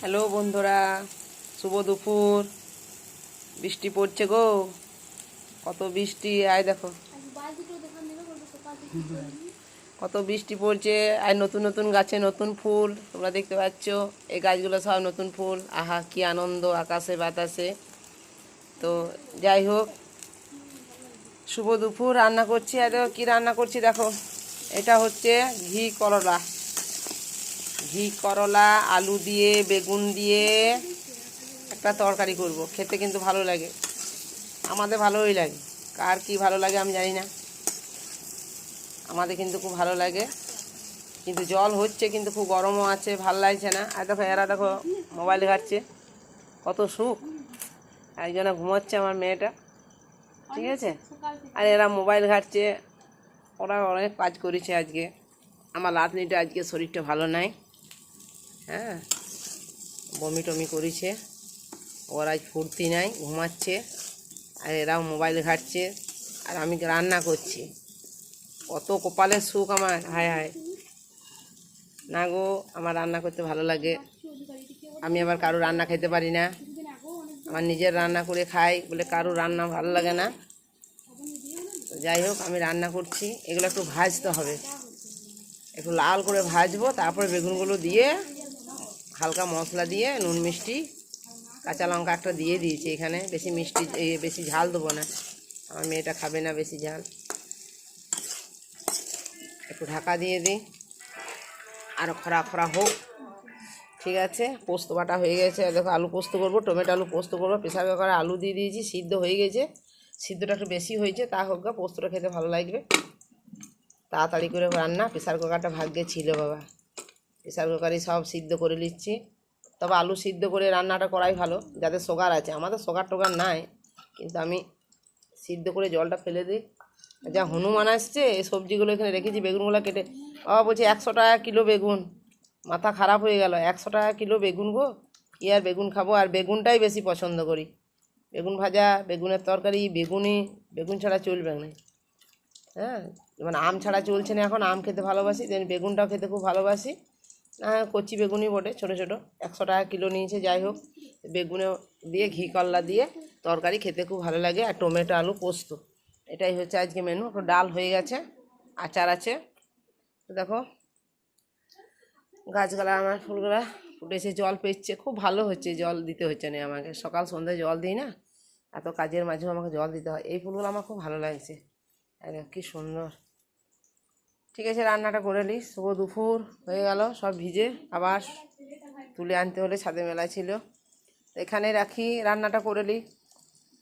Hello বন্ধুরা, শুভ দুপুর। বৃষ্টি পড়ছে গো। কত বৃষ্টি, আয় দেখো। কত বৃষ্টি পড়ছে আর নতুন নতুন গাছে নতুন ফুল, তোমরা দেখতে পাচ্ছ। এই গাছগুলো সব নতুন ফুল। আহা, কি আনন্দ, আকাশে বাতাসে। তো যাই হোক, শুভ দুপুর, রান্না করছি। আর কী রান্না করছি দেখো। এটা হচ্ছে ঘি করলা। ঘি, করলা, আলু দিয়ে, বেগুন দিয়ে একটা তরকারি করব। খেতে কিন্তু ভালো লাগে। আমাদের ভালোই লাগে। কার কি ভালো লাগে আমি জানি না। আমাদের কিন্তু খুব ভালো লাগে। কিন্তু জল হচ্ছে কিন্তু খুব গরমও আছে, ভালো লাগছে না। আর দেখো, এরা দেখো, মোবাইল ঘাটছে। কত সুখ। একজনে ঘুমাচ্ছে আমার মেয়েটা। ঠিক আছে? আর এরা মোবাইল ঘাটছে। ওরা অনেক কাজ করেছে আজকে। আমার লাতনিটা আজকে শরীরটা ভালো নাই। হ্যাঁ। বমি টমি করেছে। ওর আজ ফুর্তি নাই, ঘুমাচ্ছে। আর এরাও মোবাইল ঘাটছে। আর আমি রান্না করছি। কত কপালের সুখ আমার, হায় হায়। না গো, আমার রান্না করতে ভালো লাগে। আমি আবার কারও রান্না খেতে পারি না। আমার নিজের রান্না করে খাই বলে কারও রান্না ভালো লাগে না। যাই হোক, আমি রান্না করছি। এগুলো একটু ভাজতে হবে। একটু লাল করে ভাজবো, তারপরে বেগুনগুলো দিয়ে হালকা মশলা দিয়ে নুন, মিষ্টি, কাঁচা লঙ্কা একটা দিয়ে দিয়েছি এখানে। বেশি মিষ্টি বেশি ঝাল দেবো না। আমার মেয়েটা খাবে না বেশি ঝাল। একটু ঢাকা দিয়ে দিই। আরও খরা খরা হোক। ঠিক আছে? পোস্ত বাটা হয়ে গেছে। দেখো আলু পোস্ত করব, টমেটো আলু পোস্ত করব। প্রেসার কুকারে আলু দিয়ে দিয়েছি, সিদ্ধ হয়ে গেছে। সিদ্ধটা একটু বেশি হয়েছে, তা হোক গা, পোস্তটা খেতে ভালো লাগবে। তাড়াতাড়ি করে রান্না, প্রেসার কুকারটা ভাগ্যে ছিল বাবা। প্রেসার কুকারে সব সিদ্ধ করে নিচ্ছি। তবে আলু সিদ্ধ করে রান্নাটা করাই ভালো যাদের সুগার আছে। আমাদের সুগার টোগার নাই, কিন্তু আমি সিদ্ধ করে জলটা ফেলে দিই। যা হনুমান আসছে, এই সবজিগুলো এখানে রেখেছি, বেগুনগুলো কেটে। বাবা বলছে, একশো টাকা কিলো বেগুন। মাথা খারাপ হয়ে গেল, একশো টাকা কিলো বেগুন গো। কি আর বেগুন খাব? আর বেগুনটাই বেশি পছন্দ করি। বেগুন ভাজা, বেগুনের তরকারি, বেগুনি, বেগুন ছাড়া চলবে না। হ্যাঁ যেমন আম ছাড়া চলছে না এখন, আম খেতে ভালোবাসি বেগুনটাও খেতে খুব ভালোবাসি। হ্যাঁ কচি বেগুনই বটে, ছোটো ছোটো। একশো টাকা কিলো নিয়েছে, যাই হোক। বেগুনে দিয়ে, ঘি কল্লা দিয়ে তরকারি খেতে খুব ভালো লাগে, আর টমেটো, আলু পোস্ত। এটাই হচ্ছে আজকে মেনু একটু ডাল হয়ে গেছে, আচার আছে। দেখো, গাছগুলা আমার ফুলগুলা ফুটেছে, জল পেচ্ছে খুব ভালো হচ্ছে, জল দিতে হচ্ছে না আমাকে। সকাল সন্ধ্যায় জল দিই না, এত কাজের মাঝেও আমাকে জল দিতে হয়। এই ফুলগুলো আমার খুব ভালো লাগছে। আর, কি সুন্দর। ঠিক আছে, রান্নাটা করে নিই। শুভ দুপুর হয়ে গেল, সব ভিজে আবার তুলে আনতে হলে ছাদে মেলা ছিল। এখানে রাখি, রান্নাটা করে নিই।